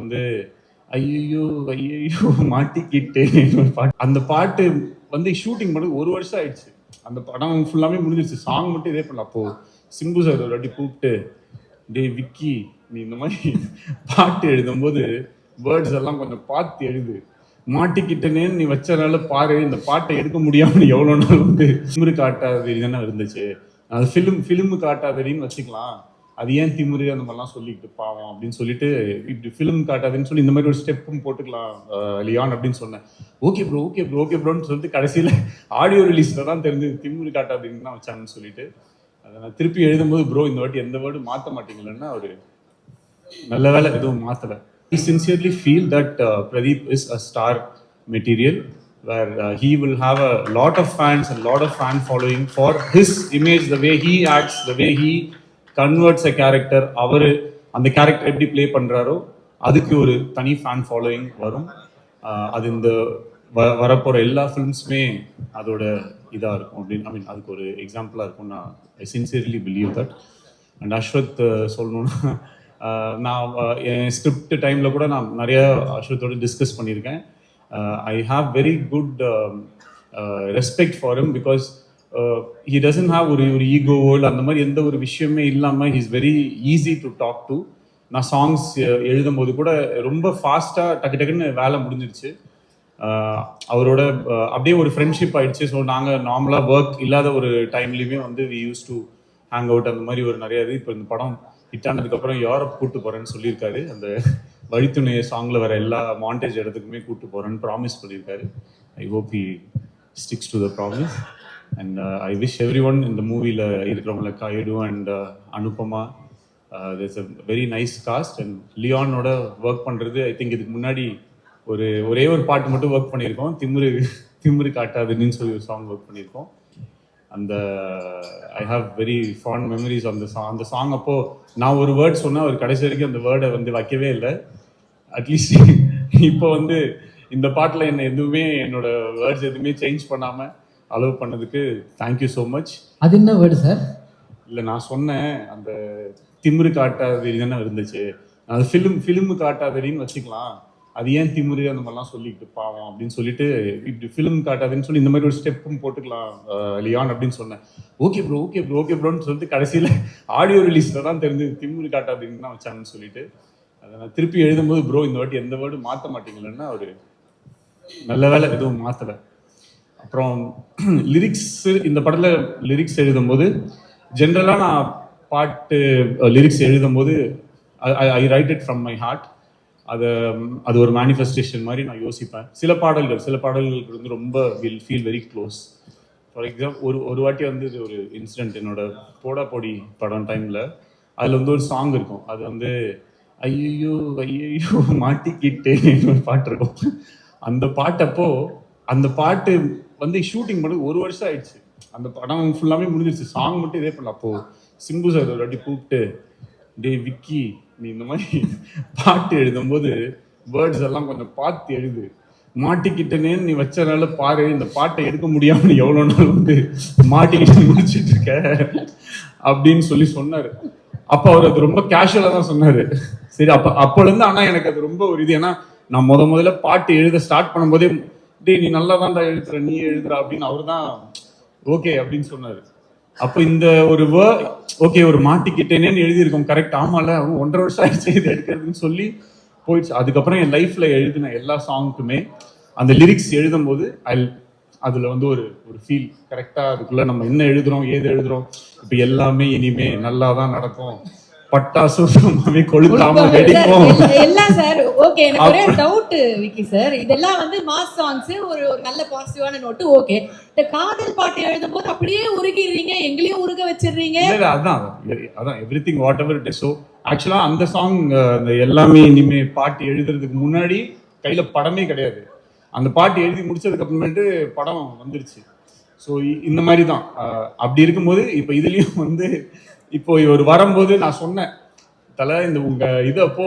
வந்து ஐயோ ஐயோ மாட்டிக்கிட்டேன் பாட்டு. அந்த பாட்டு வந்து ஷூட்டிங் பண்ணது ஒரு வருஷம் ஆயிடுச்சு. அந்த படம் ஃபுல்லாமே முடிஞ்சிருச்சு. சாங் மட்டும் இதே பண்ணலாம். அப்போ சிம்பு சார் ஒரு வாட்டி கூப்பிட்டு டேய் விக்கி நீ இந்த மாதிரி பாட்டு எழுதும்போது வேர்ட்ஸ் எல்லாம் கொஞ்சம் பார்த்து எழுது. மாட்டிக்கிட்டனேன்னு நீ வச்சனால பாரு. இந்த பாட்டை எடுக்க முடியாமல் எவ்வளோ நாள் வந்து திமிரு காட்டாதடி இருந்துச்சு. அது ஃபிலிம் ஃபிலிமு காட்டாதீங்கன்னு வச்சுக்கலாம். அது ஏன் திமிரு அந்த மாதிரிலாம் சொல்லிட்டு பாவம் அப்படின்னு சொல்லிட்டு இப்படி ஃபிலிம் காட்டாதுன்னு சொல்லி இந்த மாதிரி ஒரு ஸ்டெப்பும் போட்டுக்கலாம் லியான் அப்படின்னு சொன்னேன். Okay bro okay bro okay ப்ரோன்னு சொல்லிட்டு கடைசியில் ஆடியோ ரிலீஸில் தான் தெரிஞ்சு திமிரு காட்டாதுன்னு தான் வச்சாங்கன்னு சொல்லிட்டு. அதை நான் திருப்பி எழுதும்போது ப்ரோ இந்த வாட்டி எந்த வேர்டு மாற்ற மாட்டீங்களன்னா ஒரு நல்ல வேலை எதுவும் மாற்றலை I sincerely feel that Pradeep is a star material where he will have a lot of fans a lot of fan following for his image the way he acts the way he converts a character அவர் அந்த character எப்படி play பண்ணுறாரோ அதுக்கு ஒரு தனி fan following வரும். அது இந்த வ வரப்போகிற எல்லா ஃபிலிம்ஸுமே அதோட இதாக இருக்கும். அப்படின்னு ஐ மீன் அதுக்கு ஒரு எக்ஸாம்பிளாக இருக்கும் நான் I sincerely believe that and Ashwath சொல்லணும்னா நான் என் ஸ்கிரிப்ட் டைமில் கூட நான் நிறைய அஸ்வத்தோட டிஸ்கஸ் பண்ணியிருக்கேன். I have very good respect for him because he doesn't have ஒரு ஒரு ஈகோவோ இல்லை அந்த மாதிரி எந்த ஒரு விஷயமே இல்லாமல் he's very easy to talk to நான் சாங்ஸ் uh, எழுதும்போது கூட ரொம்ப ஃபாஸ்ட்டாக டக்கு டக்குன்னு வேலை முடிஞ்சிருச்சு uh, அவரோட uh, அப்படியே ஒரு ஃப்ரெண்ட்ஷிப் ஆயிடுச்சு. ஸோ நாங்கள் நார்மலாக ஒர்க் இல்லாத ஒரு டைம்லேயுமே வந்து we used to hang out அந்த மாதிரி ஒரு நிறைய இது. இப்போ இந்த படம் ஹிட் ஆனதுக்கப்புறம் யூரோப் கூட்டு போகிறேன்னு சொல்லியிருக்காரு. அந்த வழித்துணைய சாங்கில் வர எல்லா மாண்டேஜ் இடத்துக்குமே கூட்டு போகிறேன்னு ப்ராமிஸ் பண்ணியிருக்காரு. I hope he sticks to the promise and I wish everyone இந்த மூவியில் இருக்கிறவங்கள Kayadu and Anupama it's a very nice cast and லியானோட work பண்ணுறது ஐ திங்க் இதுக்கு முன்னாடி ஒரு ஒரே ஒரு பாட்டு மட்டும் ஒர்க் பண்ணியிருக்கோம். திமிரு திமிரு காட்டாதுன்னு சொல்லி ஒரு சாங் ஒர்க் பண்ணியிருக்கோம். Uh, அந்த I have very fond memories அந்த சாங் அந்த சாங் அப்போது நான் ஒரு வேர்ட் சொன்னேன் அவர் கடைசி வரைக்கும் அந்த வேர்டை வந்து வைக்கவே இல்லை. அட்லீஸ்ட் இப்போ வந்து இந்த பாட்டில் என்ன எதுவுமே என்னோட வேர்ட்ஸ் எதுவுமே சேஞ்ச் பண்ணாமல் அலோவ் பண்ணதுக்கு தேங்க்யூ ஸோ மச் அது என்ன வேர்டு சார் இல்லை நான் சொன்னேன் அந்த திமிரு காட்டாதடி தானே இருந்துச்சு. அது ஃபிலிம் ஃபிலிமு காட்டாதடின்னு வச்சுக்கலாம். அது ஏன் திமிரு அந்த மாதிரிலாம் சொல்லிட்டு பாவம் அப்படின்னு சொல்லிட்டு இப்படி ஃபிலிம் காட்டாதுன்னு சொல்லி இந்த மாதிரி ஒரு ஸ்டெப்பும் போட்டுக்கலாம் லியான் அப்படின்னு சொன்னேன். Okay bro okay bro okay ப்ரோன்னு சொல்லிட்டு கடைசியில் ஆடியோ ரிலீஸில் தான் தெரிஞ்சு திமிரு காட்டாதுன்னு தான் வச்சாங்கன்னு சொல்லிட்டு. அதை நான் திருப்பி எழுதும்போது ப்ரோ இந்த வாட்டி எந்த வேர்டும் மாற்ற மாட்டீங்களன்னா ஒரு நல்ல வேலை எதுவும் மாற்றலை அப்புறம் லிரிக்ஸ் இந்த படத்தில் லிரிக்ஸ் எழுதும்போது ஜென்ரலாக நான் பாட்டு லிரிக்ஸ் எழுதும்போது I write it from my heart அது அது ஒரு மேனிஃபெஸ்டேஷன் மாதிரி நான் யோசிப்பேன். சில பாடல்கள் சில பாடல்களுக்கு வந்து ரொம்ப will feel very close for example ஒரு ஒரு வாட்டி வந்து இது ஒரு இன்சிடென்ட் என்னோட போடா பொடி படம் டைமில் அதில் வந்து ஒரு சாங் இருக்கும். அது வந்து ஐயோ ஐயோ மாட்டிக்கிட்டே ஒரு பாட்டு இருக்கும். அந்த பாட்டப்போ அந்த பாட்டு வந்து ஷூட்டிங் பண்ணி ஒரு வருஷம் ஆயிடுச்சு. அந்த படம் ஃபுல்லாமே முடிஞ்சிருச்சு. சாங் மட்டும் இதே பண்ணல அப்போ சிம்பு சார் ஒரு வாட்டி கூப்பிட்டு டேய் விக்கி நீ இந்த மாதிரி பாட்டு எழுதும்போது வேர்ட்ஸ் எல்லாம் கொஞ்சம் பார்த்து எழுது. மாட்டிக்கிட்டனேன்னு நீ வச்சனால பாரு. இந்த பாட்டை எடுக்க முடியாம நீ எவ்வளோ நாள் வந்து மாட்டிக்கிட்டு முடிச்சிட்டு இருக்க? அப்படின்னு சொல்லி சொன்னாரு. அப்போ அவர் அது ரொம்ப கேஷுவலா தான் சொன்னாரு. சரி அப்ப அப்போலேருந்து ஆனால் ஆனா எனக்கு அது ரொம்ப ஒரு இது. ஏன்னா நான் முத முதல்ல பாட்டு எழுத ஸ்டார்ட் பண்ணும்போதே டேய் நீ நல்லா தான்டா எழுதுற நீ எழுதுற அப்படின்னு அவர் தான் ஓகே அப்படின்னு சொன்னாரு. அப்போ இந்த ஒரு ஓகே ஒரு மாட்டிக்கிட்டேனேன்னு எழுதியிருக்கோம் கரெக்ட் ஆமால அவன் ஒன்றரை வருஷம் ஆயிடுச்சு இது எடுக்கிறதுன்னு சொல்லி போயிடுச்சு. அதுக்கப்புறம் என் லைஃப்ல எழுதின எல்லா சாங்க்குமே அந்த லிரிக்ஸ் எழுதும்போது ஐ அதுல வந்து ஒரு ஒரு ஃபீல் கரெக்டா அதுக்குள்ள நம்ம என்ன எழுதுறோம் ஏது எழுதுறோம் இப்போ எல்லாமே இனிமே நல்லா தான் நடக்கும். பட்டாசு சும்மாவே கொளுத்தாம வெடிப்போம் எல்லாம் சார். ஓகே எனக்கு ஒரே டவுட் விக்கி சார். இதெல்லாம் வந்து மாஸ் சாங்ஸ் ஒரு ஒரு நல்ல பாசிட்டிவான நோட்டு ஓகே இந்த காதல் பாட்டு எழுதும் போது அப்படியே உருகிடுறீங்க எங்களையும் உருக வச்சிடுறீங்க. அதான் அதான் everything whatever it so actually அந்த சாங் அந்த எல்லாமே இனிமே பாட்டு எழுதுறதுக்கு முன்னாடி கையில படமே கிடையாது. அந்த பாட்டு எழுதி முடிச்சதுக்கு அப்புறமேட்டு படம் வந்துருச்சு. ஸோ இந்த மாதிரி தான். அப்படி இருக்கும்போது இப்போ இதுலயும் வந்து இப்போ இவர் வரும்போது நான் சொன்னேன் தலை இந்த உங்க இது அப்போ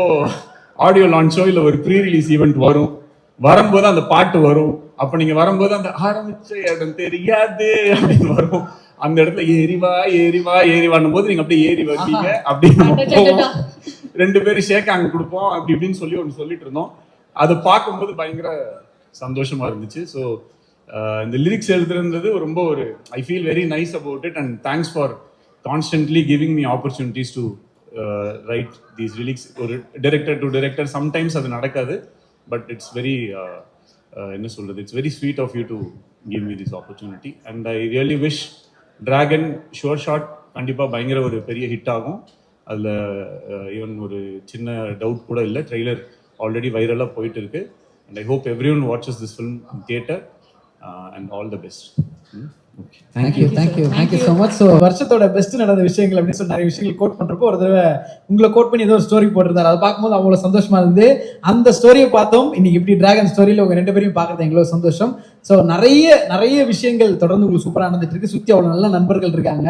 ஆடியோ லான்ச்சோ இல்லை ஒரு ப்ரீ ரிலீஸ் ஈவெண்ட் வரும். வரும்போது அந்த பாட்டு வரும். அப்ப நீங்க வரும்போது அந்த ஆரம்பிச்ச இடம் தெரியாது அப்படின்னு வரும். அந்த இடத்துல ஏறிவா ஏறிவா ஏறிவான்னும் போது நீங்க அப்படியே ஏறி வருவீங்க. போவோம். ரெண்டு பேரும் ஷேக் அங்க கொடுப்போம் அப்படி இப்படின்னு சொல்லி ஒன்று சொல்லிட்டு இருந்தோம். அதை பார்க்கும்போது பயங்கர சந்தோஷமா இருந்துச்சு. ஸோ இந்த லிரிக்ஸ் எழுதுறது ரொம்ப ஒரு I feel very nice about it and thanks for constantly giving me opportunities to write these lyrics ஒரு டைரக்டர் டு டைரக்டர் சம்டைம்ஸ் அது நடக்காது பட் இட்ஸ் வெரி என்ன சொல்றது? It's very sweet of you to give me this opportunity and I really wish Dragon sure shot கண்டிப்பாக பயங்கர ஒரு பெரிய hit ஆகும். அதில் ஈவன் ஒரு சின்ன டவுட் கூட இல்லை. ட்ரெய்லர் ஆல்ரெடி வைரலாக போயிட்டு இருக்கு and I hope everyone watches this film theatre and all the best hmm thank you thank you thank you so much so வருஷத்தோட பெஸ்ட் நடந்த விஷயங்கள் அப்படின்னு சொல்லி நிறைய விஷயங்கள் கோட் பண்றப்போ ஒரு தடவை உங்களை கோட் பண்ணி ஏதோ ஒரு ஸ்டோரி போட்டிருந்தாரு. அதை பார்க்கும்போது அவ்வளோ சந்தோஷமா இருந்து அந்த ஸ்டோரியை பார்த்தோம். இன்னைக்கு இப்படி டிராகன் ஸ்டோரியில் உங்க ரெண்டு பேரையும் பார்க்கறது எங்களுக்கு சந்தோஷம். ஸோ நிறைய நிறைய விஷயங்கள் தொடர்ந்து உங்களுக்கு சூப்பராக நடந்துட்டு இருக்கு. சுற்றி அவ்வளோ நல்ல நண்பர்கள் இருக்காங்க.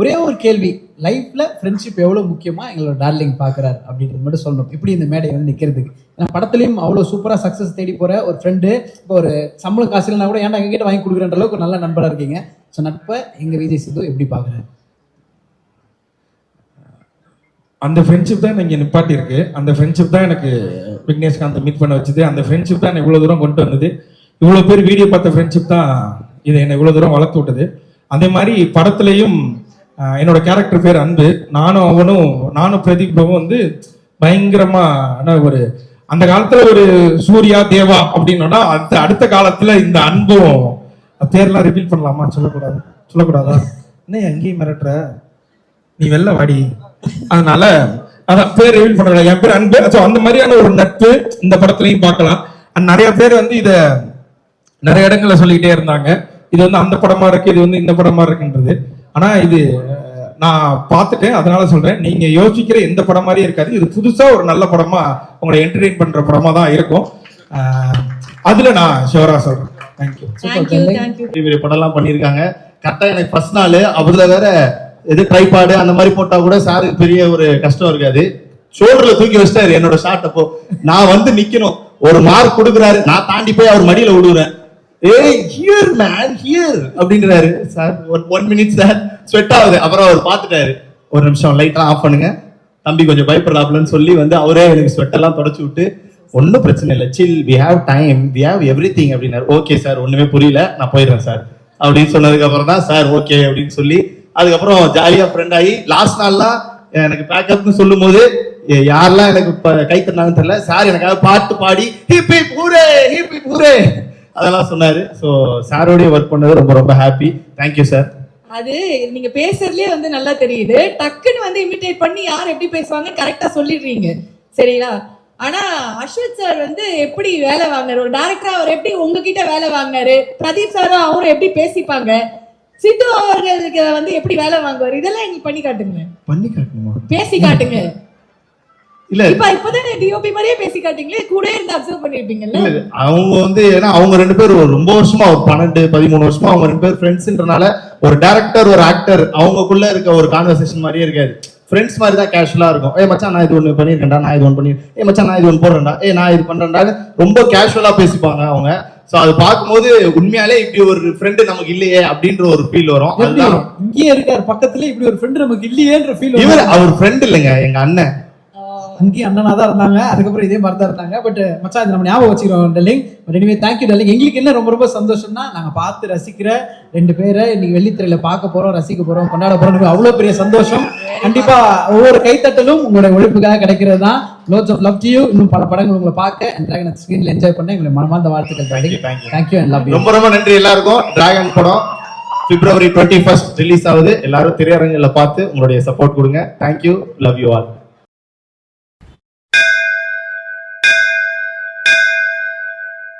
ஒரே ஒரு கேள்வி லைஃப்ல ஃப்ரெண்ட்ஷிப் எவ்வளோ முக்கியமா எங்களோட டார்லிங் பார்க்குறாரு அப்படின்றது மட்டும் சொல்லணும். இப்படி இந்த மேடை வந்து நிற்கிறதுக்கு படத்துலையும் அவ்வளோ சூப்பராக சக்ஸஸ் தேடி போகிற ஒரு ஃப்ரெண்டு இப்போ ஒரு சம்பளம் காசு இல்லைனா கூட ஏன்டா எங்ககிட்ட வாங்கி கொடுக்குறன்ற அளவுக்கு ஒரு நல்ல நண்பராக இருக்கீங்க. ஸோ நட்பை எங்கள் விஜய் சிந்து எப்படி பார்க்குறேன் அந்த ஃப்ரெண்ட்ஷிப் தான் எனக்கு நிப்பாட்டி இருக்கு அந்த ஃப்ரெண்ட்ஷிப் தான் எனக்கு விக்னேஷ்காந்த் மீட் பண்ண வச்சது. அந்த ஃப்ரெண்ட்ஷிப் தான் என்னை இவ்வளோ தூரம் கொண்டு வந்தது. இவ்வளோ பேர் வீடியோ பார்த்த ஃப்ரெண்ட்ஷிப் தான் இதை என்னை இவ்வளோ தூரம் வளர்த்து விட்டது. அதே மாதிரி படத்துலையும் என்னோட கேரக்டர் பேர் அன்பு. நானும் அவனும் நானும் பிரதீப் பிரபு வந்து பயங்கரமான ஒரு அந்த காலத்துல ஒரு சூர்யா தேவா அப்படின்னா அடுத்த அடுத்த காலத்துல இந்த அன்பும் பேர்லாம் ரிப்பீட் பண்ணலாமா? சொல்லக்கூடாது. சொல்லக்கூடாதா? என்ன எங்கேயும் மிரட்டுற? நீ வெளில வாடி. அதனால அதான் பேர் ரிவீல் பண்றேன் என் பேர் அன்பு. ஸோ அந்த மாதிரியான ஒரு நட்பு இந்த படத்துலையும் பார்க்கலாம். அண்ட் நிறைய பேர் வந்து இத நிறைய இடங்கள்ல சொல்லிக்கிட்டே இருந்தாங்க. இது வந்து அந்த படமா இருக்கு இது வந்து இந்த படமா இருக்குன்றது. ஆனா இது நான் பார்த்துட்டேன். அதனால சொல்றேன். நீங்க யோசிக்கிற எந்த படம் மாதிரியும் இருக்காது. இது புதுசா ஒரு நல்ல படமா உங்களை என்டர்டெயின் பண்ற படமா தான் இருக்கும். அதுல நான் ஷிவரா சொல்றேன். தேங்க்யூ படம்லாம் பண்ணியிருக்காங்க. கரெக்டாக எனக்கு ஃபர்ஸ்ட் நாள் அதுல வேற எது ட்ரைபாடு அந்த மாதிரி போட்டா கூட சாருக்கு பெரிய ஒரு கஷ்டம் இருக்காது. ஷோல்டர்ல தூக்கி வச்சிட்டாரு என்னோட ஷாட் அப்போ நான் வந்து நிக்கணும். ஒரு மார்க் கொடுக்குறாரு. நான் தாண்டி போய் அவர் மடியில விடுவேன் ஏய் ஹியர் மேன் ஹியர் அப்படின்றாரு sir one one minute sir sweat ஆகுது. அப்புறம் அவர் பார்த்துட்டாரு. ஒரு நிமிஷம் லைட்டா ஆஃப் பண்ணுங்க. தம்பி கொஞ்சம் பயப்படலாப்லன்னு சொல்லி வந்து அவரே எனக்கு ஸ்வெட்டெல்லாம் தொடச்சி தொடச்சு விட்டு ஒன்றும் பிரச்சனை இல்லை. Chill we have time we have everything அப்படின்னாரு. ஓகே சார் ஒன்றுமே புரியல. நான் போயிடுறேன் சார் அப்படின்னு சொன்னதுக்கு அப்புறம் தான் சார் ஓகே அப்படின்னு சொல்லி அதுக்கப்புறம் ஜாலியாக ஃப்ரெண்ட் ஆகி லாஸ்ட் நாள்லாம் எனக்கு பேக்கப்னு சொல்லும் போது யாரெல்லாம் எனக்கு கை தந்தாங்கன்னு தெரியல. சார் எனக்காக பாட்டு பாடி hip hip hooray hip hip hooray அதெல்லாம் சொன்னாரு. ஸோ சாரோடய ஒர்க் பண்ணது ரொம்ப ரொம்ப ஹாப்பி தேங்க்யூ சார் அது நீங்க பேசுறதுலயே வந்து நல்லா தெரியுது. டக்குன்னு வந்து இமிட்டேட் பண்ணி யார் எப்படி பேசுவாங்க கரெக்டா சொல்லிடுறீங்க. சரிங்களா? ஆனா அஸ்வத் சார் வந்து எப்படி வேலை வாங்கினாரு? ஒரு டேரக்டரா அவர் எப்படி உங்ககிட்ட வேலை வாங்கினாரு? பிரதீப் சாரும் அவரும் எப்படி பேசிப்பாங்க? சித்து அவர்களுக்கு வந்து எப்படி வேலை வாங்குவார்? இதெல்லாம் எங்களுக்கு பண்ணி காட்டுங்க பண்ணி காட்டணுமா பேசி காட்டுங்க. இல்ல. இப்ப இப்பதானே டிஓபி மாதிரியே பேசி காட்டுங்களே கூட இருந்து அப்சர்வ் பண்ணிருப்பீங்கல்ல? அவங்க வந்து ஏன்னா அவங்க ரெண்டு பேரும் ஒரு ரொம்ப வருஷமா ஒரு பன்னெண்டு பதிமூணு வருஷமா அவங்க ரெண்டு பேர் ஃப்ரெண்ட்ஸ்ன்றனால ஒரு டேரக்டர் ஒரு ஆக்டர் அவங்களுக்குள்ள இருக்க ஒரு கான்வர்சேஷன் மாதிரியே இருக்காது. ஃப்ரெண்ட்ஸ் மாதிரி தான் கேஷுவலா இருக்கும். ஏ மச்சான் நான் இது ஒண்ணு பண்ணிருக்கேன்டா நான் இது ஒன்று பண்ணி ஏ மச்சான் நான் இது ஒன்று போடுறேன்டா. ஏ நான் இது பண்றேன்டான்னு ரொம்ப கேஷுவலா பேசிப்பாங்க அவங்க. சோ அது பார்க்கும்போது உண்மையாலே இப்படி ஒரு ஃப்ரெண்டு நமக்கு இல்லையே அப்படின்ற ஒரு ஃபீல் வரும். இங்கேயே இருக்காரு பக்கத்துல இப்படி ஒரு ஃப்ரெண்ட் நமக்கு இல்லையேன்ற ஃபீல் இவர் அவர் ஃப்ரெண்ட் இல்லைங்க எங்க அண்ணன். அங்கேயும் அண்ணனா தான் இருந்தாங்க. அதுக்கப்புறம் இதே மாதிரி தான் இருந்தாங்க. பட் மச்சான் இது நம்ம ஞாபகம் வச்சுக்கிறோம் telling but anyway thank you telling எங்களுக்கு என்ன ரொம்ப ரொம்ப சந்தோஷம்னா நாங்க பார்த்து ரசிக்கிற ரெண்டு பேரை இன்னைக்கு வெள்ளித்திரையில பார்க்க போறோம் ரசிக்க போறோம் கொண்டாட போறோம். அவ்வளவு பெரிய சந்தோஷம். கண்டிப்பா ஒவ்வொரு கைத்தட்டலும் உங்களுடைய உழைப்புக்காக கிடைக்கிறது தான். லோட்ஸ் ஆஃப் லவ் யூ இன்னும் பல படங்கள் உங்களை பார்க்க அண்ட் ஸ்கிரீன்ல என்ஜாய் பண்ண எங்களை மனமார்ந்த வாழ்த்துக்கள் you. தேங்க்யூ அண்ட் லவ் ரொம்ப ரொம்ப நன்றி எல்லாருக்கும். டிராகன் படம் பிப்ரவரி டுவெண்ட்டி ஃபர்ஸ்ட் ரிலீஸ் ஆகுது. எல்லாரும் திரையரங்கில் பார்த்து உங்களுடைய சப்போர்ட் கொடுங்க. Thank you love you all